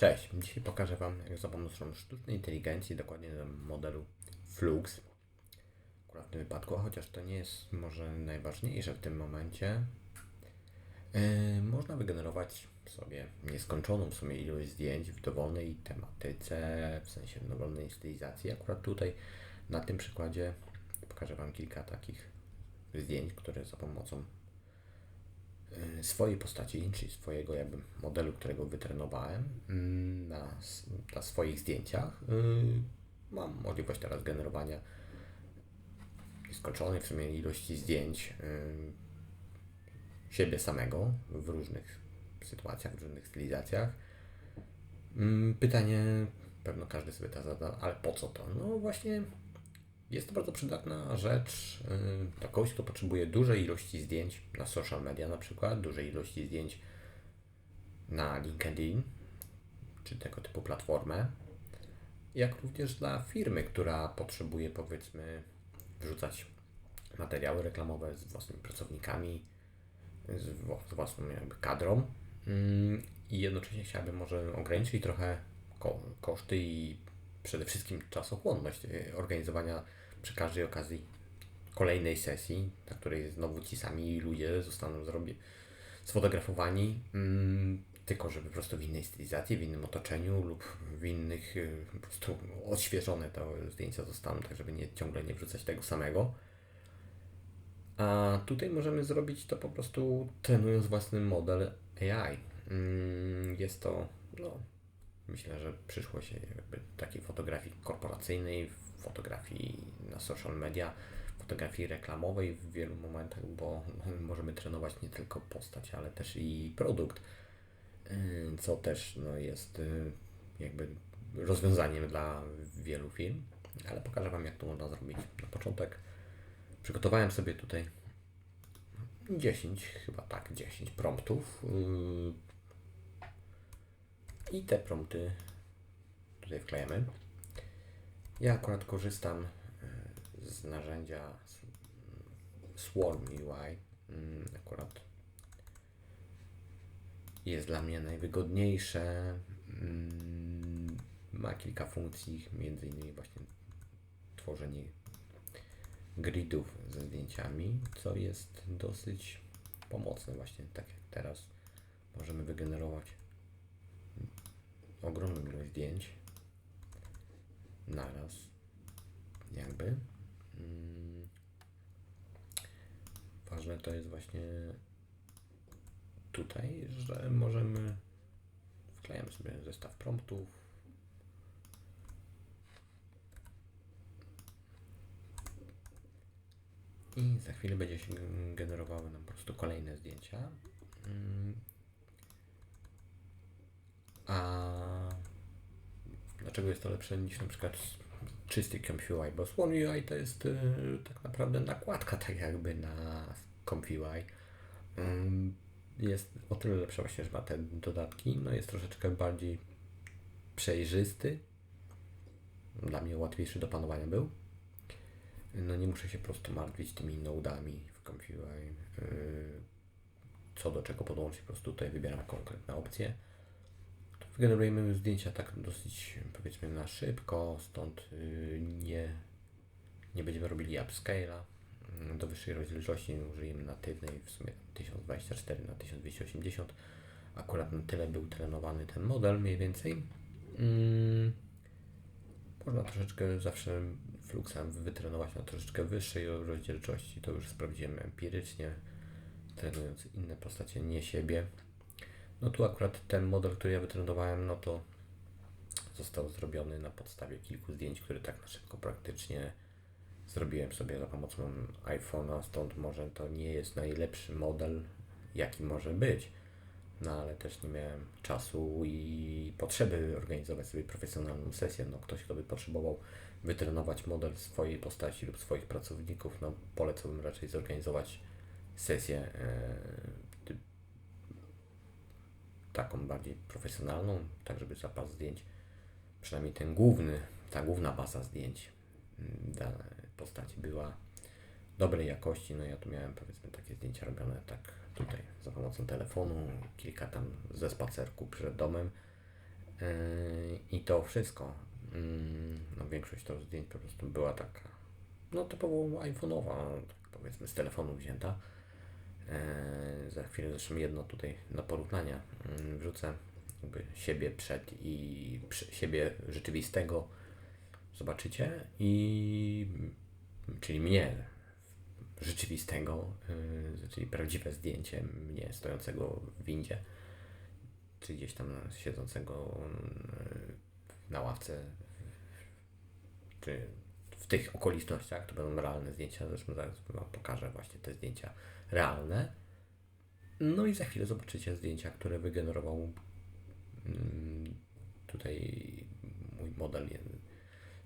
Cześć, dzisiaj pokażę Wam, jak za pomocą sztucznej inteligencji, dokładnie modelu Flux, akurat w tym wypadku, chociaż to nie jest może najważniejsze w tym momencie, yy, można wygenerować sobie nieskończoną w sumie ilość zdjęć w dowolnej tematyce, w sensie w dowolnej stylizacji. Akurat tutaj na tym przykładzie pokażę Wam kilka takich zdjęć, które za pomocą swojej postaci, czyli swojego jakby modelu, którego wytrenowałem mm, na, na swoich zdjęciach, y, mam możliwość teraz generowania nieskończonej w sumie ilości zdjęć y, siebie samego w różnych sytuacjach, w różnych stylizacjach. Mm, pytanie pewno każdy sobie to zada, ale po co to? No właśnie jest to bardzo przydatna rzecz dla kogoś, kto potrzebuje dużej ilości zdjęć na social media na przykład, dużej ilości zdjęć na LinkedIn czy tego typu platformę, jak również dla firmy, która potrzebuje powiedzmy wrzucać materiały reklamowe z własnymi pracownikami, z, własną jakby kadrą. I jednocześnie chciałabym może ograniczyć trochę koszty i przede wszystkim czasochłonność y, organizowania przy każdej okazji kolejnej sesji, na której znowu ci sami ludzie zostaną zrobi, sfotografowani, mm, tylko że po prostu w innej stylizacji, w innym otoczeniu lub w innych, y, po prostu odświeżone te zdjęcia zostaną, tak żeby nie, ciągle nie wrzucać tego samego. A tutaj możemy zrobić to po prostu trenując własny model AI. Mm, jest to, no, myślę, że przyszłość jakby takiej fotografii korporacyjnej, fotografii na social media, fotografii reklamowej w wielu momentach, bo możemy trenować nie tylko postać, ale też i produkt, y, co też no, jest y, jakby rozwiązaniem dla wielu firm, ale pokażę Wam, jak to można zrobić. Na początek przygotowałem sobie tutaj 10, chyba tak, 10 promptów y, i te prompty tutaj wklejamy. Ja akurat korzystam e, z narzędzia Swarm UI. Mm, akurat jest dla mnie najwygodniejsze. Mm, ma kilka funkcji, między innymi właśnie tworzenie gridów ze zdjęciami, co jest dosyć pomocne właśnie tak jak teraz możemy wygenerować ogromną ilość zdjęć naraz, jakby. Mm. Ważne to jest właśnie tutaj, że możemy wklejamy sobie zestaw promptów. I za chwilę będzie się generowały nam po prostu kolejne zdjęcia. Mm. A Dlaczego jest to lepsze niż na przykład czysty ComfyUI? Bo Swan UI to jest y, tak naprawdę nakładka tak jakby na ComfyUI. jest o tyle lepsza właśnie, że ma te dodatki. No jest troszeczkę bardziej przejrzysty. Dla mnie łatwiejszy do panowania był. No nie muszę się po prostu martwić tymi nodami w ComfyUI. Y, co do czego podłączyć, po prostu tutaj wybieram konkretne opcje. Generujemy zdjęcia tak dosyć powiedzmy na szybko, stąd y, nie, nie będziemy robili upscale'a. Mm, do wyższej rozdzielczości użyjemy natywnej, w sumie 1024 na 1280. Akurat na tyle był trenowany ten model mniej więcej. Hmm. Można troszeczkę zawsze fluxem wytrenować na troszeczkę wyższej rozdzielczości. To już sprawdziłem empirycznie, trenując inne postacie, nie siebie. No tu akurat ten model, który ja wytrenowałem, no to został zrobiony na podstawie kilku zdjęć, które tak na szybko praktycznie zrobiłem sobie za pomocą iPhone'a, stąd może to nie jest najlepszy model, jaki może być. No ale też nie miałem czasu i potrzeby organizować sobie profesjonalną sesję. No ktoś, kto by potrzebował wytrenować model swojej postaci lub swoich pracowników, no polecałbym raczej zorganizować sesję yy, taką bardziej profesjonalną, tak żeby zapas zdjęć, przynajmniej ten główny, ta główna baza zdjęć mm, postaci była dobrej jakości. No ja tu miałem powiedzmy takie zdjęcia robione tak tutaj za pomocą telefonu, kilka tam ze spacerku przed domem. Yy, I to wszystko. Yy, No, większość to zdjęć po prostu była taka, no typowo iPhone'owa, tak powiedzmy z telefonu wzięta. Yy, Za chwilę zresztą jedno tutaj na porównania yy, wrzucę jakby siebie przed i siebie rzeczywistego. Zobaczycie? I czyli mnie rzeczywistego, yy, czyli prawdziwe zdjęcie mnie stojącego w windzie, czy gdzieś tam siedzącego yy, na ławce, czy tych okolicznościach, to będą realne zdjęcia, zresztą zaraz Wam pokażę właśnie te zdjęcia realne. No i za chwilę zobaczycie zdjęcia, które wygenerował mm, tutaj mój model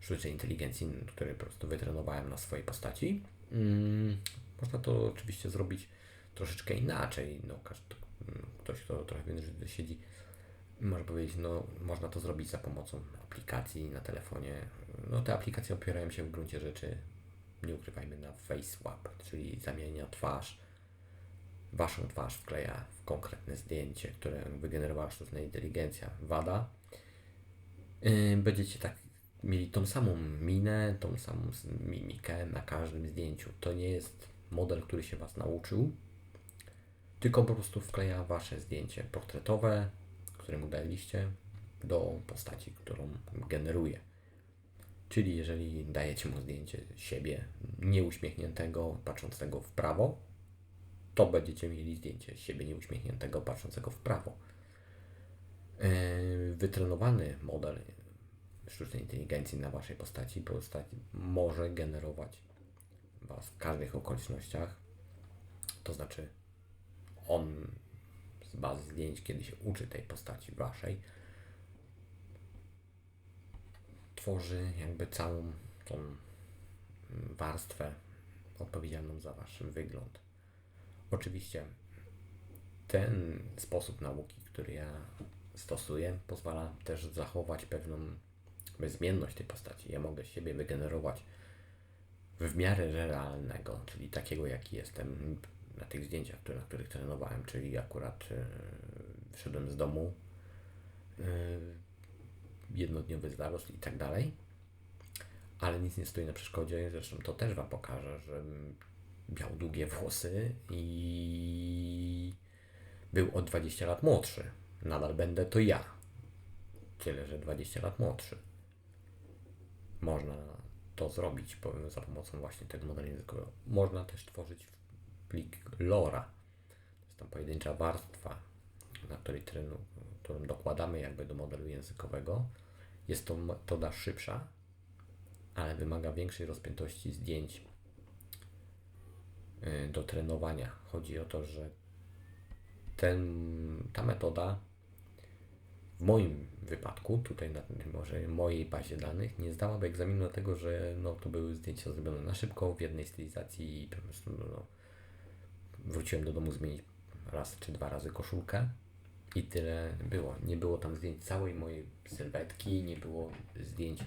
sztucznej inteligencji, który po prostu wytrenowałem na swojej postaci. Mm, Można to oczywiście zrobić troszeczkę inaczej. No, każdy, ktoś, kto trochę więcej siedzi, może powiedzieć, no można to zrobić za pomocą aplikacji na telefonie. No te aplikacje opierają się w gruncie rzeczy, nie ukrywajmy, na FaceSwap, czyli zamienia twarz, waszą twarz wkleja w konkretne zdjęcie, które wygenerowała sztuczna inteligencja. Wada. Yy, będziecie tak mieli tą samą minę, tą samą mimikę na każdym zdjęciu. To nie jest model, który się Was nauczył, tylko po prostu wkleja Wasze zdjęcie portretowe, które mu daliście, do postaci, którą generuje. Czyli jeżeli dajecie mu zdjęcie siebie nieuśmiechniętego, patrzącego w prawo, to będziecie mieli zdjęcie siebie nieuśmiechniętego, patrzącego w prawo. Yy, Wytrenowany model sztucznej inteligencji na waszej postaci, postaci może generować was w każdych okolicznościach. To znaczy, on z bazy zdjęć, kiedy się uczy tej postaci waszej, tworzy jakby całą tą warstwę odpowiedzialną za wasz wygląd. Oczywiście ten sposób nauki, który ja stosuję, pozwala też zachować pewną bezmienność tej postaci. Ja mogę siebie wygenerować w miarę realnego, czyli takiego, jaki jestem na tych zdjęciach, na których trenowałem, czyli akurat yy, wyszedłem z domu, yy, jednodniowy zarost i tak dalej, ale nic nie stoi na przeszkodzie, zresztą to też Wam pokażę, że miał długie włosy i był o 20 lat młodszy. Nadal będę to ja. Tyle, że 20 lat młodszy. Można to zrobić po- za pomocą właśnie tego modelu językowego. Można też tworzyć plik LoRa. To jest tam pojedyncza warstwa, na której trenu, którą dokładamy jakby do modelu językowego. Jest to metoda szybsza, ale wymaga większej rozpiętości zdjęć y, do trenowania. Chodzi o to, że ten, ta metoda w moim wypadku, tutaj na może mojej bazie danych, nie zdałaby egzaminu dlatego, że no, to były zdjęcia zrobione na szybko w jednej stylizacji i po prostu no, no, wróciłem do domu zmienić raz czy dwa razy koszulkę i tyle było. Nie było tam zdjęć całej mojej sylwetki, nie było zdjęć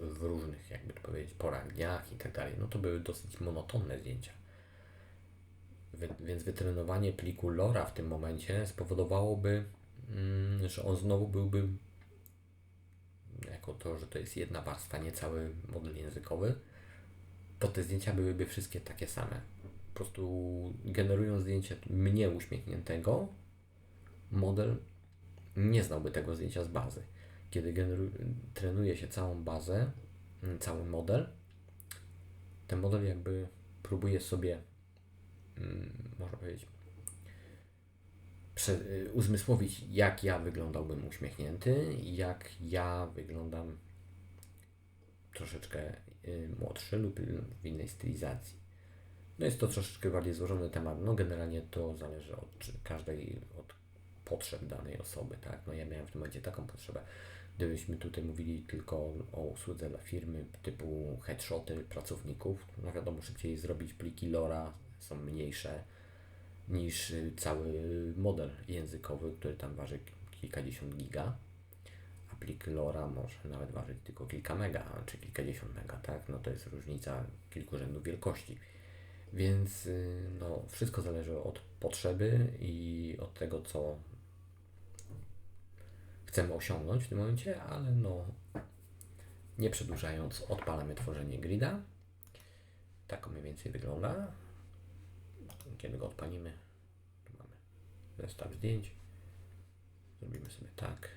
w różnych, jakby to powiedzieć, porach dniach i tak dalej. No to były dosyć monotonne zdjęcia. Więc wytrenowanie pliku LoRa w tym momencie spowodowałoby, mm, że on znowu byłby jako to, że to jest jedna warstwa, nie cały model językowy, to te zdjęcia byłyby wszystkie takie same. Po prostu generując zdjęcie mnie uśmiechniętego, model nie znałby tego zdjęcia z bazy. Kiedy trenuje się całą bazę, mm, cały model, ten model jakby próbuje sobie, mm, można powiedzieć, prze, y, uzmysłowić, jak ja wyglądałbym uśmiechnięty, jak ja wyglądam troszeczkę y, młodszy lub w innej stylizacji. No jest to troszeczkę bardziej złożony temat. No generalnie to zależy od każdej, od potrzeb danej osoby, tak? No ja miałem w tym momencie taką potrzebę. Gdybyśmy tutaj mówili tylko o usłudze dla firmy typu headshoty pracowników, no wiadomo, szybciej zrobić pliki LoRa są mniejsze niż cały model językowy, który tam waży kilkadziesiąt giga a plik LoRa może nawet ważyć tylko kilka mega, czy kilkadziesiąt mega, tak? No to jest różnica kilku rzędów wielkości. Więc y, no, wszystko zależy od potrzeby i od tego, co chcemy osiągnąć w tym momencie, ale no nie przedłużając, odpalamy tworzenie grida. Tak mniej więcej wygląda. Kiedy go odpalimy, tu mamy zestaw zdjęć. Zrobimy sobie tak.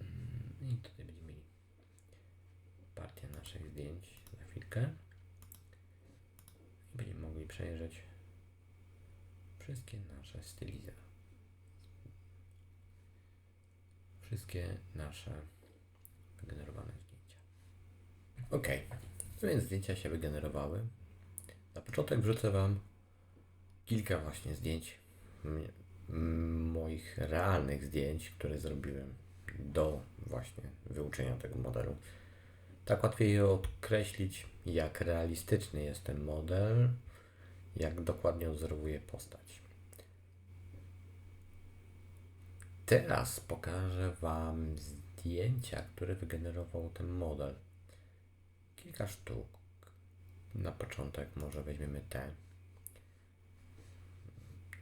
Mm, I tutaj będziemy mieli partię naszych zdjęć za chwilkę. I będziemy mogli przejrzeć wszystkie nasze stylizacje. Wszystkie nasze wygenerowane zdjęcia. Ok, więc zdjęcia się wygenerowały. Na początek wrzucę Wam kilka właśnie zdjęć, moich realnych zdjęć, które zrobiłem do właśnie wyuczenia tego modelu. Tak łatwiej określić, jak realistyczny jest ten model, jak dokładnie odwzorowuje postać. Teraz pokażę Wam zdjęcia, które wygenerował ten model. Kilka sztuk. Na początek może weźmiemy te.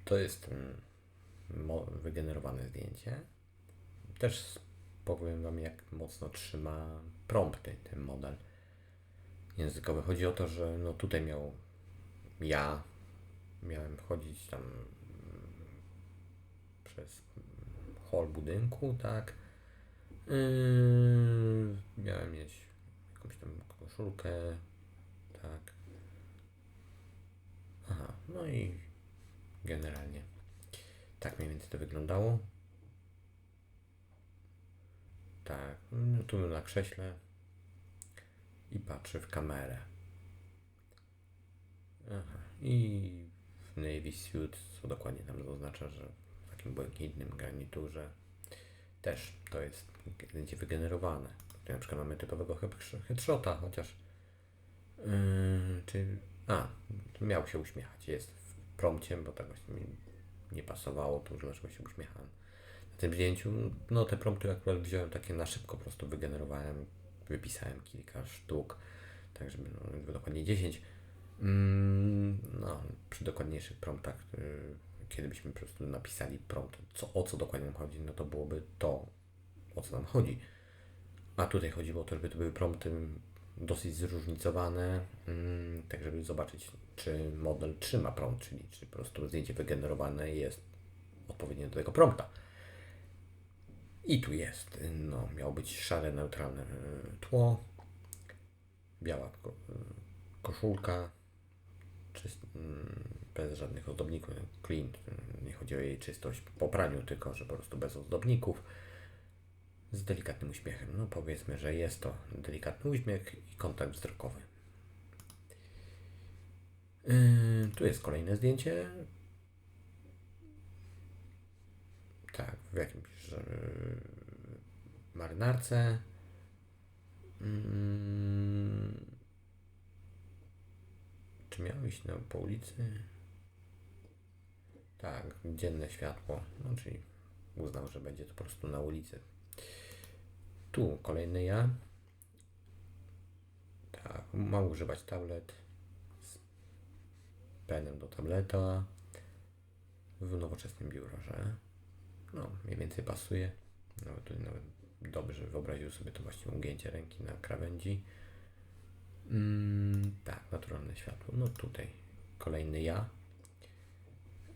To jest wygenerowane zdjęcie. Też powiem Wam, jak mocno trzyma prompty ten model językowy. Chodzi o to, że no tutaj miał ja miałem chodzić tam przez hol budynku, tak. Yy, miałem mieć jakąś tam koszulkę, tak. Aha, no i generalnie tak mniej więcej to wyglądało. Tak, tu na krześle i patrzy w kamerę. Aha, i w Navy Suit, co dokładnie tam oznacza, że w takim błękitnym garniturze też to jest zdjęcie wygenerowane. Tutaj na przykład mamy typowego head- headshota, chociaż yy, czy a, miał się uśmiechać, jest w promcie, bo tak właśnie mi nie pasowało, to dlaczego się uśmiecham. Tym zdjęciu, no te prompty akurat wziąłem takie na szybko, po prostu wygenerowałem, wypisałem kilka sztuk, tak żeby no, dokładnie 10. Mm, no, przy dokładniejszych promptach, y, kiedy byśmy po prostu napisali prompt, co, o co dokładnie nam chodzi, no to byłoby to, o co nam chodzi. A tutaj chodziło o to, żeby to były prompty dosyć zróżnicowane, mm, tak żeby zobaczyć, czy model trzyma prompt, czyli czy po prostu zdjęcie wygenerowane jest odpowiednie do tego prompta. I tu jest, no, miało być szare, neutralne y, tło, biała y, koszulka, czyst, mm, bez żadnych ozdobników, clean, nie chodzi o jej czystość po praniu, tylko że po prostu bez ozdobników, z delikatnym uśmiechem. No powiedzmy, że jest to delikatny uśmiech i kontakt wzrokowy. Yy, tu jest kolejne zdjęcie. Tak, w jakimś że, marynarce. Mm, czy miał iść na, po ulicy? Tak, dzienne światło, no czyli uznał, że będzie to po prostu na ulicy. Tu kolejny ja. Tak, ma używać tablet z penem do tableta w nowoczesnym biurze. No, mniej więcej pasuje. Nawet tutaj nawet dobrze wyobraził sobie to właśnie ugięcie ręki na krawędzi. Mm, tak, naturalne światło. No tutaj kolejny ja.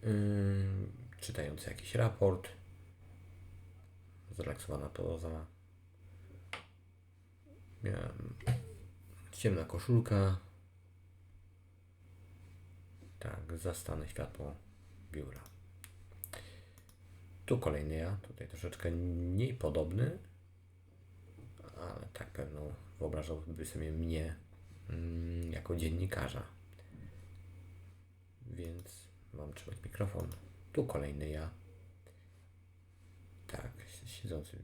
Ym, czytający jakiś raport. Zrelaksowana poza. Miałem ciemna koszulka. Tak, zastane światło biura. Tu kolejny ja, tutaj troszeczkę mniej podobny, ale tak pewno wyobrażałby sobie mnie mm, jako dziennikarza. Więc mam trzymać mikrofon. Tu kolejny ja. Tak, siedzący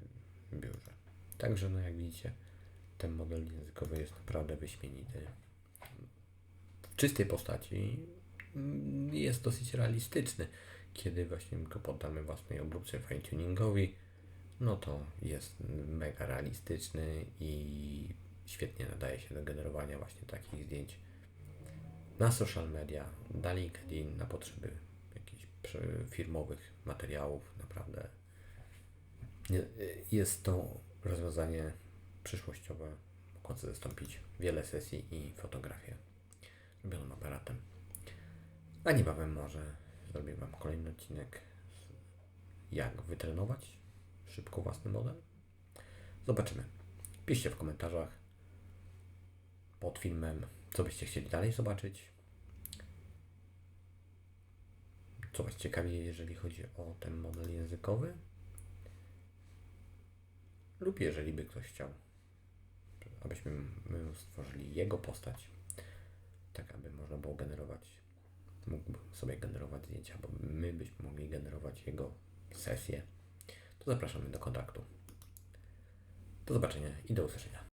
w biurze. Także, no jak widzicie, ten model językowy jest naprawdę wyśmienity. W czystej postaci mm, jest dosyć realistyczny. Kiedy właśnie go poddamy własnej obróbce fine-tuningowi, no to jest mega realistyczny i świetnie nadaje się do generowania właśnie takich zdjęć na social media, na LinkedIn, na potrzeby jakichś firmowych materiałów. Naprawdę jest to rozwiązanie przyszłościowe, mogące zastąpić wiele sesji i fotografię robioną aparatem. A niebawem może zrobię Wam kolejny odcinek, jak wytrenować szybko własny model. Zobaczymy. Piszcie w komentarzach pod filmem, co byście chcieli dalej zobaczyć. Co Was ciekawi, jeżeli chodzi o ten model językowy. Lub jeżeli by ktoś chciał, abyśmy my stworzyli jego postać, tak aby można było generować, mógł sobie generować zdjęcia, bo my byśmy mogli generować jego sesję, to zapraszamy do kontaktu. Do zobaczenia i do usłyszenia.